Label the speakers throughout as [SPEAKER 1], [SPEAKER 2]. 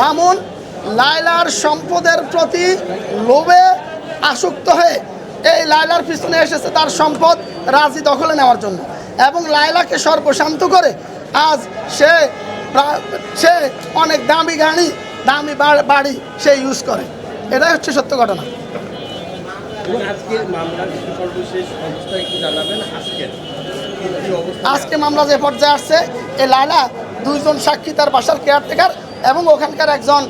[SPEAKER 1] মামুন লায়লার সম্পদের প্রতি লোভে আসক্ত হয়ে এই লায়লার পিছনে এসেছে তার সম্পদ রাজি দখলে নেওয়ার জন্য। এবং লায়লাকে সর্বশান্ত করে আজ সে সে অনেক দামি গাড়ি দামি বাড়ি সে ইউজ করে। এটাই হচ্ছে সত্য ঘটনা। আজকে মামলা যে পর্যায়ে আসছে এই লায়লা দুইজন সাক্ষী তার বাসার কেয়ারটেকার এবং ওখানকার একজন,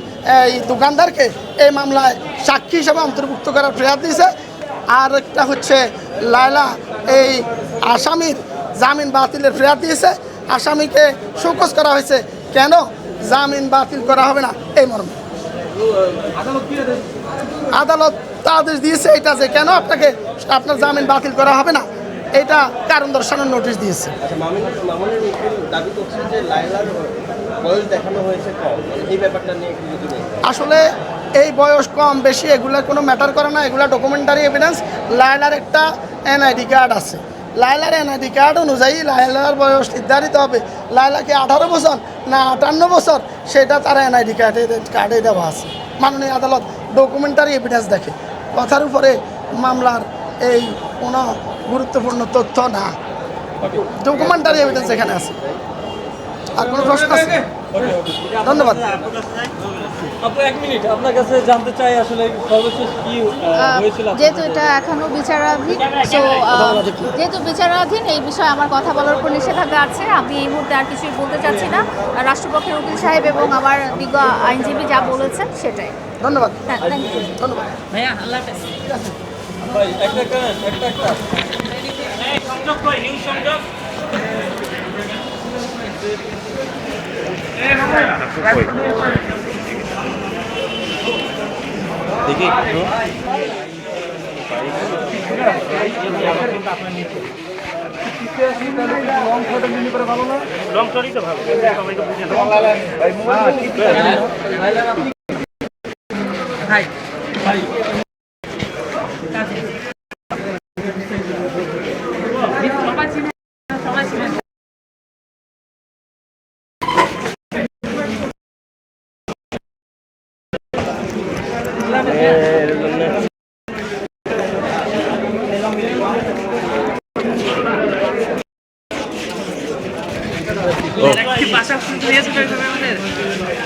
[SPEAKER 1] এই দোকানদারকে এই মামলায় সাক্ষী হিসেবে অন্তর্ভুক্ত করার ফেরাত দিয়েছে। আর একটা হচ্ছে, লায়লা এই আসামির জামিন বাতিলের ফেরাত দিয়েছে। আসামিকে শোকজ করা হয়েছে। কেন জামিন বাতিল করা হবে না? এই মর্মে। আদালত আদেশ দিয়েছে এটা যে কেন আপনাকে, আপনার জামিন বাতিল করা হবে না? এটা কারণ দর্শানোর নোটিশ দিয়েছে।
[SPEAKER 2] আচ্ছা মানে।
[SPEAKER 1] আসলে এই বয়স কম বেশি এগুলো কোনো ম্যাটার করে না এগুলো ডকুমেন্টারি এভিডেন্স লায়লার একটা এনআইডি কার্ড আছে। লায়লার এনআইডি কার্ড অনুযায়ী লায়লার বয়স নির্ধারিত হবে। লায়লাকে আঠারো বছর না আটান্ন বছর? সেটা তার এনআইডি কার্ডে কার্ডে দেওয়া আছে। মাননীয় আদালত ডকুমেন্টারি এভিডেন্স দেখে। কথার উপরে মামলার এই কোনো গুরুত্বপূর্ণ তথ্য না। ডকুমেন্টারি এভিডেন্স এখানে আছে। আর কোনো প্রশ্ন আছে? ধন্যবাদ।
[SPEAKER 3] আপু এক মিনিট আপনার কাছে জানতে চাই আসলে সর্বশেষ কি আহ, হয়েছিল আপনার
[SPEAKER 4] যেহেতু এটা এখনও বিচারাধীন তো যেহেতু বিচারাধীন এই বিষয়ে আমার কথা বলার উপর নিষেধাজ্ঞা আছে। আমি এই মুহূর্তে আর কিছুই বলতে চাচ্ছি না। রাষ্ট্রপক্ষের উকিল সাহেব এবং আমার বিজ্ঞ আইনজীবী যা বলেছেন সেটাই।
[SPEAKER 1] ধন্যবাদ।
[SPEAKER 4] হ্যাঁ থ্যাংক ইউ
[SPEAKER 1] ধন্যবাদ
[SPEAKER 3] ভাই 까지 Oh. Era
[SPEAKER 5] que pasa fluidez, pero no me